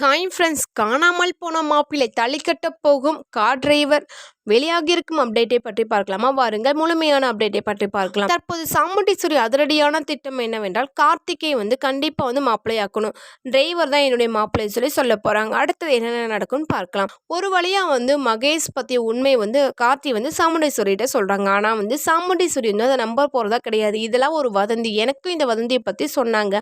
Hi friends காணாமல் போன மாப்பிள்ளை தள்ளிக்கட்ட போகும் கார் டிரைவர் வெளியாகியிருக்கும் அப்டேட்டை பற்றி பார்க்கலாமா? வாருங்கள் முழுமையான அப்டேட்டை பற்றி பார்க்கலாம். தற்போது சாமுண்டீஸ்வரி அதிரடியான திட்டம் என்னவென்றால் கார்த்திகை வந்து கண்டிப்பாக வந்து மாப்பிள்ளையாக்கணும் டிரைவர் தான் என்னுடைய மாப்பிள்ளை சொல்லி சொல்ல போகிறாங்க அடுத்தது என்னென்ன நடக்கும்னு பார்க்கலாம். ஒரு வழியாக வந்து மகேஷ் பற்றிய உண்மை வந்து கார்த்தி வந்து சாமுண்டீஸ்வரிகிட்ட சொல்கிறாங்க ஆனால் வந்து சாமுண்டீஸ்வரி வந்து அதை நம்ப போகிறதா கிடையாது. இதெல்லாம் ஒரு வதந்தி. எனக்கும் இந்த வதந்தியை பற்றி சொன்னாங்க.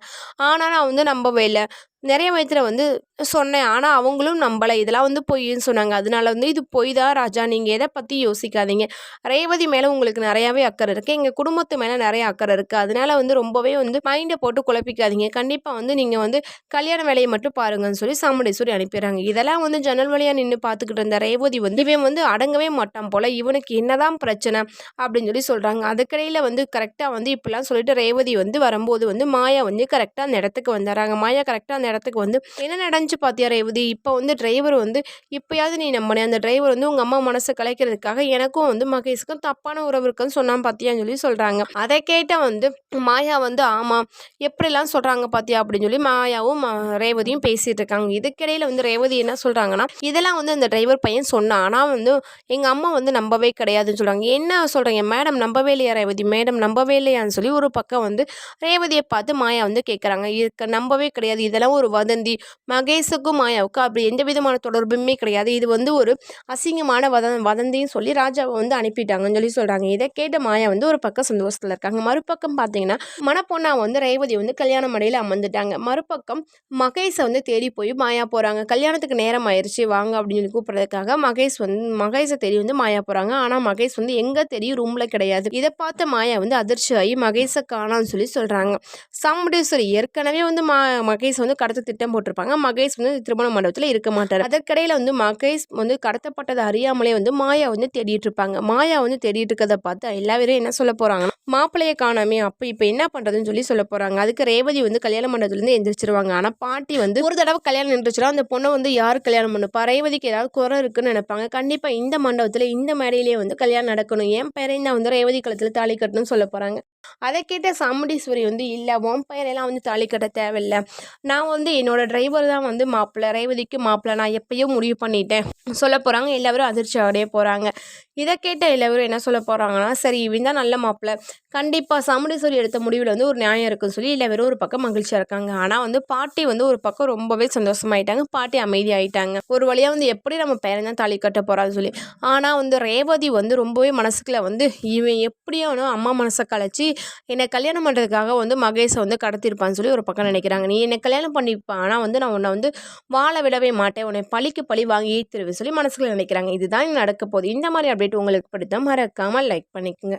ஆனால் நான் வந்து நம்பவே இல்லை. நிறைய விதத்தில் வந்து சொன்னேன். ஆனால் அவங்களும் நம்பலை. இதெல்லாம் வந்து பொய்ன்னு சொன்னாங்க. அதனால வந்து இது பொய் தான் ராஜா? நீங்கள் எதை பற்றி யோசிக்காதீங்க. ரேவதி மேலே உங்களுக்கு நிறையாவே அக்கறை இருக்குது எங்கள் குடும்பத்து மேலே நிறைய அக்கறை இருக்குது அதனால வந்து ரொம்பவே வந்து மைண்டை போட்டு குழப்பிக்காதீங்க. கண்டிப்பாக வந்து நீங்கள் வந்து கல்யாண வேலையை மட்டும் பாருங்கன்னு சொல்லி சாமுண்டேஸ்வரி அனுப்பிடுறாங்க. இதெல்லாம் வந்து ஜன்னல் வழியாக நின்று பார்த்துக்கிட்டு இருந்த ரேவதி வந்து இவன் வந்து அடங்கவே மாட்டான் போல். இவனுக்கு என்னதான் பிரச்சனை அப்படின்னு சொல்லி சொல்கிறாங்க அதுக்கடையில் வந்து கரெக்டாக வந்து இப்படிலாம் சொல்லிட்டு ரேவதி வந்து வரும்போது வந்து மாயா வந்து கரெக்டாக அந்த இடத்துக்கு வந்துடுறாங்க. மாயா கரெக்டாக அந்த இடத்துக்கு வந்து என்ன நடந்துச்சு பார்த்தியா ரேவதி? இப்போ வந்து டிரைவர் வந்து இப்போயாவது நீ நம்மனே அந்த டிரைவர் வந்து உங்கள் அம்மா மனசை கலைக்கிறதுக்காக எனக்கும் வந்து மகேஷுக்கும் தப்பான உறவு இருக்குன்னு சொன்னான் பார்த்தியான்னு சொல்லி சொல்கிறாங்க அதை கேட்ட வந்து மாயா வந்து ஆமாம் எப்படிலாம் சொல்கிறாங்க பார்த்தியா அப்படின்னு சொல்லி மாயாவும் ரேவதியும் பேசிகிட்டு இருக்காங்க. இதுக்கிடையில் வந்து ரேவதி என்ன சொல்கிறாங்கன்னா இதெல்லாம் வந்து அந்த டிரைவர் பையன் சொன்னான். ஆனால் வந்து எங்கள் அம்மா வந்து நம்பவே கிடையாதுன்னு சொல்கிறாங்க என்ன சொல்கிறீங்க மேடம் நம்பவே இல்லையா ரேவதி? மேடம் நம்பவே இல்லையான்னு சொல்லி ஒரு பக்கம் வந்து ரேவதியை பார்த்து மாயா வந்து கேட்குறாங்க இருக்க நம்பவே கிடையாது. இதெல்லாம் ஒரு வதந்தி மகேஷுக்கும் மாயாவுக்கும் அப்படி எந்த விதமான தொடர்புமே கிடையாது. இது வந்து ஒரு அசிங்கமான வத வதந்தின்னு சொல்லி ராஜாவை வந்து அனுப்பிட்டாங்கன்னு சொல்லி சொல்கிறாங்க இதை கேட்ட மாயா வந்து ஒரு பக்கம் சந்தோஷத்தில் இருக்காங்க. மறுபக்கம் பார்த்தீங்கன்னா மணப்பொண்ணா வந்து ரேவதி வந்து கல்யாண மடையில் அமர்ந்துட்டாங்க. மறுபக்கம் மகேஷை வந்து தேடி போய் மாயா போகிறாங்க கல்யாணத்துக்கு நேரம் ஆயிடுச்சு வாங்க அப்படின்னு சொல்லி கூப்பிட்றதுக்காக மகேஷ் வந்து மகேஷை தேடி வந்து மாயா போகிறாங்க ஆனால் மகேஷ் வந்து எங்கே தெரியும் ரூமில் கிடையாது. இதை பார்த்த மாயா வந்து அதிர்ச்சி ஆகி மகேஷை காணான்னு சொல்லி சொல்கிறாங்க சாமுண்டேஸ்வரி ஏற்கனவே வந்து மா மகேஷ் வந்து கடத்த திட்டம் போட்டிருப்பாங்க. மகேஷ் வந்து திருமண மண்டபத்தில் இருக்க மாட்டார். அதற்கிடையில் வந்து மகேஷ் வந்து கடத்தப்பட்டதை அறியாமலே வந்து மாயா வந்து தேடிட்டு இருப்பாங்க மாயா வந்து தேடிட்டு இருக்கிறத பார்த்து எல்லா பேரும் என்ன சொல்ல போகிறாங்கன்னா மாப்பிள்ளையை காணாமே அப்போ இப்போ என்ன பண்ணுறதுன்னு சொல்லி சொல்ல போகிறாங்க அதுக்கு ரேவதி வந்து கல்யாண மண்டபத்துலேருந்து எந்திரிச்சிருவாங்க. ஆனால் பாட்டி வந்து ஒரு தடவை கல்யாணம் நின்றுச்சுன்னா அந்த பொண்ணை வந்து யார் கல்யாணம் பண்ணுப்பா? ரேவதிக்கு ஏதாவது குறை இருக்குன்னு நினைப்பாங்க. கண்டிப்பாக இந்த மண்டபத்தில் இந்த மேடையிலேயே வந்து கல்யாணம் நடக்கணும். என் பேரையும் தான் வந்து ரேவதி களத்தில் தாலி கட்டணும்னு சொல்ல போகிறாங்க அதை கேட்ட சாமுண்டீஸ்வரி வந்து இல்லை உன் பையனெல்லாம் வந்து தாலி கட்ட தேவையில்லை. நான் வந்து என்னோடய டிரைவர் தான் வந்து மாப்பிள்ளை. ரேவதிக்கு மாப்பிள்ளை. நான் எப்பயோ முடிவு பண்ணிட்டேன். சொல்ல போகிறாங்க எல்லாரும் அதிர்ச்சி அடைய போகிறாங்க இதை கேட்ட எல்லாரும் என்ன சொல்ல போகிறாங்கன்னா சரி இவன் தான் நல்ல மாப்பிள்ளை. கண்டிப்பாக சாமுண்டீஸ்வரி எடுத்த முடிவில் வந்து ஒரு நியாயம் இருக்குன்னு சொல்லி இளவரும் ஒரு பக்கம் மகிழ்ச்சியாக இருக்காங்க. ஆனால் வந்து பாட்டி வந்து ஒரு பக்கம் ரொம்பவே சந்தோஷமாயிட்டாங்க. பாட்டி அமைதியாயிட்டாங்க. ஒரு வழியாக வந்து எப்படி நம்ம பேரன் தான் தாலி கட்ட போகிறான்னு சொல்லி. ஆனால் வந்து ரேவதி வந்து ரொம்பவே மனசுக்குள்ள வந்து இவன் எப்படியானோ அம்மா மனசை கலைச்சி என்னை கல்யாணம் பண்ணுறதுக்காக வந்து மகேஷை வந்து கடத்திருப்பான்னு சொல்லி ஒரு பக்கம் நினைக்கிறாங்க. நீ என்னை கல்யாணம் பண்ணிப்பான் ஆனால் வந்து நான் உன்னை வந்து வாழ விடவே மாட்டேன். உன்னை பழிக்கு பழி வாங்கி ஏற்றுருவேன் சொல்லி மனசுக்குள்ள நினைக்கிறாங்க. இதுதான் நடக்க போகுது. இந்த மாதிரி அப்டேட் உங்களுக்கு பிடித்த மறக்காமல் லைக் பண்ணிக்கோங்க.